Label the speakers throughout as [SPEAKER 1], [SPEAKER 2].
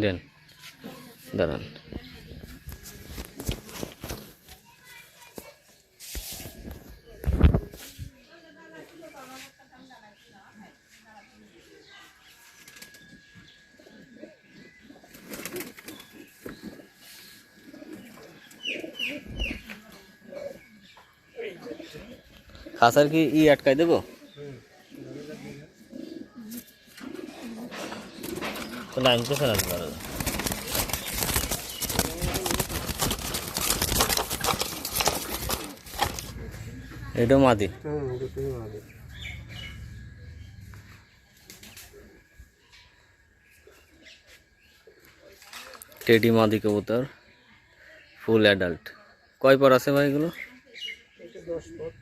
[SPEAKER 1] দেন দাঁড়ান খাসার কি ই আটকাই দেবো লাইন কোথায় আসবে আর এটা মাদি
[SPEAKER 2] হুম দুটোই ভালো
[SPEAKER 1] টেডি মাদি কবুতর ফুল অ্যাডাল্ট। কয় পর আছে ভাই এগুলো?
[SPEAKER 2] এটা দশ পথ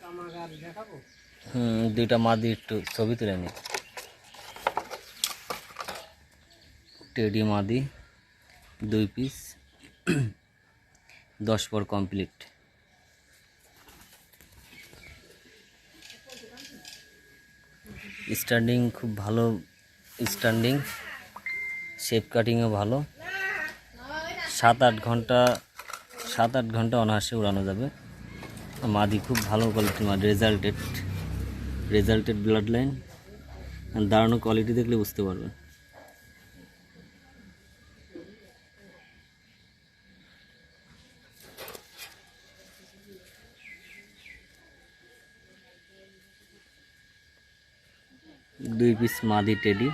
[SPEAKER 2] কামাগার দেখাবো
[SPEAKER 1] হুম, দুইটা মাদি একটু ছবি তুলে নি। টেডি মাদি, দুই পিস, দশ পর কমপ্লিট। স্ট্যান্ডিং খুব ভালো, স্ট্যান্ডিং, শেপ কাটিংও ভালো। সাত আট ঘণ্টা, সাত আট ঘণ্টা অনায়াসে উড়ানো যাবে। মাদি খুব ভালো কোয়ালিটির মাদি রেজাল্টেড রেজাল্টেড ব্লাড লাইন দাঁড়ানো কোয়ালিটি দেখলে বুঝতে পারবেন দুই পিস মাদি টেডি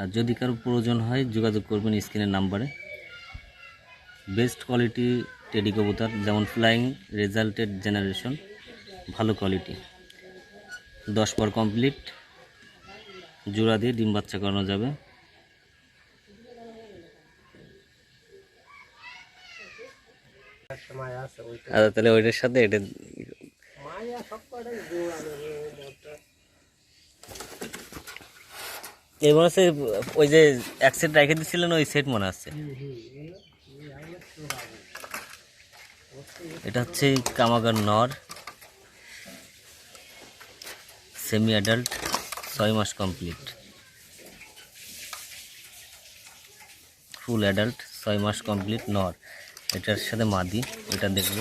[SPEAKER 1] আর যদি কারও প্রয়োজন হয়, যোগাযোগ করবেন স্ক্রিনের নাম্বারে। বেস্ট কোয়ালিটি টেডি কবুতর, যেমন ফ্লাইং রেজাল্টেড জেনারেশন ভালো কোয়ালিটি দশ পর কমপ্লিট জোড়া দিয়ে ডিম বাচ্চা করানো যাবে। আচ্ছা তাহলে ওইটার সাথে এটা এই মনে হচ্ছে ওই যে এক সেট রেখে দিচ্ছিলেন ওই সেট মনে আছে। এটা হচ্ছে কামাগার নর। সেমি অ্যাডাল্ট ছয় মাস কমপ্লিট ফুল অ্যাডাল্ট ছয় মাস কমপ্লিট নর। এটার সাথে মাদি, এটা দেখব।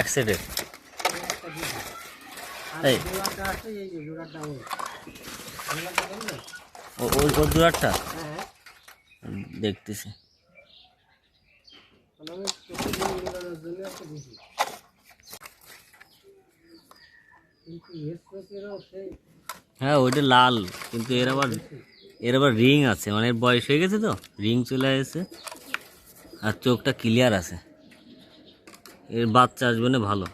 [SPEAKER 1] এক সেটের এই। দেখতেছি
[SPEAKER 2] মানে আমি চোখে দিয়ে জোড়ানোর জন্য একটা দিছি কিন্তু এর চোখেরও সেই
[SPEAKER 1] হ্যাঁ ওইটা লাল, কিন্তু এর আবার এর আবার রিং আছে মানে বয়স হয়ে গেছে তো, রিং চলে এসেছে। আর চোখটা ক্লিয়ার আছে। এর বাচ্চা আসবে না ভালো।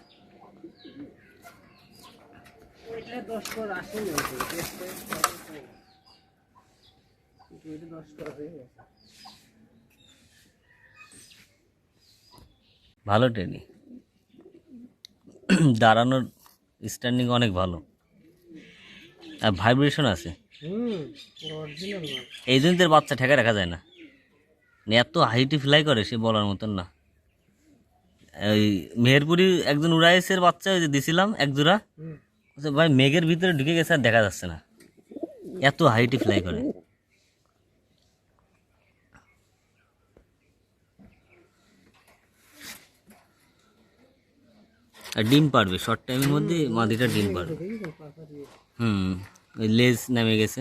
[SPEAKER 1] ভালো ট্রেনিং। দাঁড়ানোর স্ট্যান্ডিং অনেক ভালো। আর ভাইব্রেশন আছে। এই জন্য তো বাচ্চা ঠেকা রাখা যায় না। মানে এত হাইটি ফ্লাই করে সে বলার মতন না। ওই মেহেরপুরি একজন উড়াইসের বাচ্চা ওই যে দিছিলাম একজোড়া ভাই মেঘের ভিতরে ঢুকে গেছে আর দেখা যাচ্ছে না। এত হাইটি ফ্লাই করে। আর ডিম পারবে শর্ট টাইমের মধ্যে মাদিটা ডিম পারবে। হুম ওই লেজ নেমে গেছে।